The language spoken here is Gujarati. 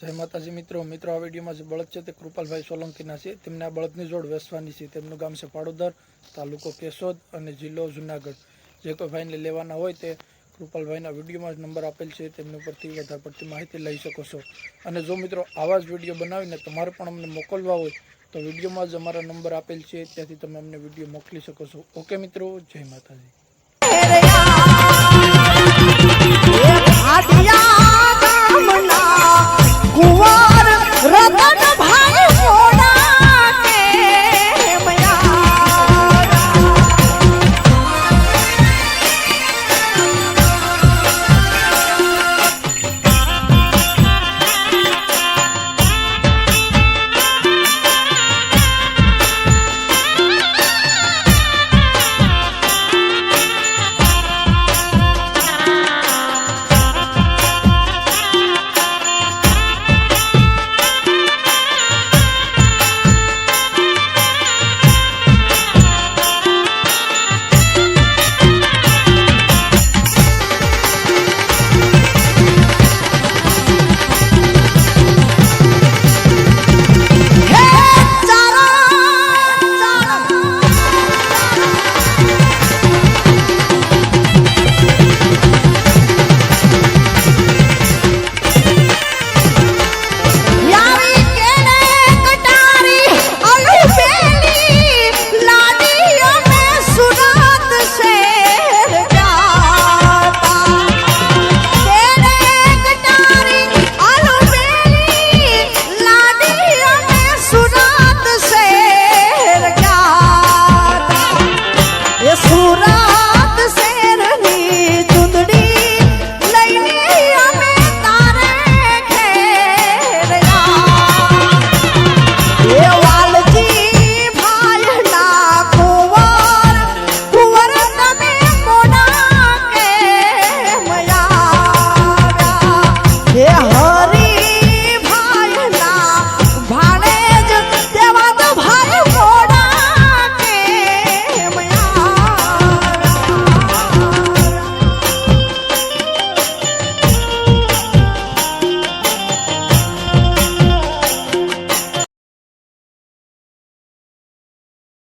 જય માતાજી મિત્રો મિત્રો, આ વિડીયોમાં જે બળદ છે તે કૃપાલભાઈ સોલંકીના છે. તેમને આ બળદની જોડ વેસવાની છે. તેમનું ગામ છે પાડોદર, તાલુકો કેશોદ અને જિલ્લો જુનાગઢ. જે કોઈ ભાઈને લેવાના હોય તે કૃપાલભાઈના વિડીયોમાં જ નંબર આપેલ છે. તેમની ઉપરથી વધારે પડતી માહિતી લઈ શકો છો. અને જો મિત્રો, આવા જ વીડિયો બનાવીને તમારે પણ અમને મોકલવા હોય, તો વિડીયોમાં જ અમારા નંબર આપેલ છે. ત્યાંથી તમે અમને વીડિયો મોકલી શકો છો. ઓકે મિત્રો, જય માતાજી.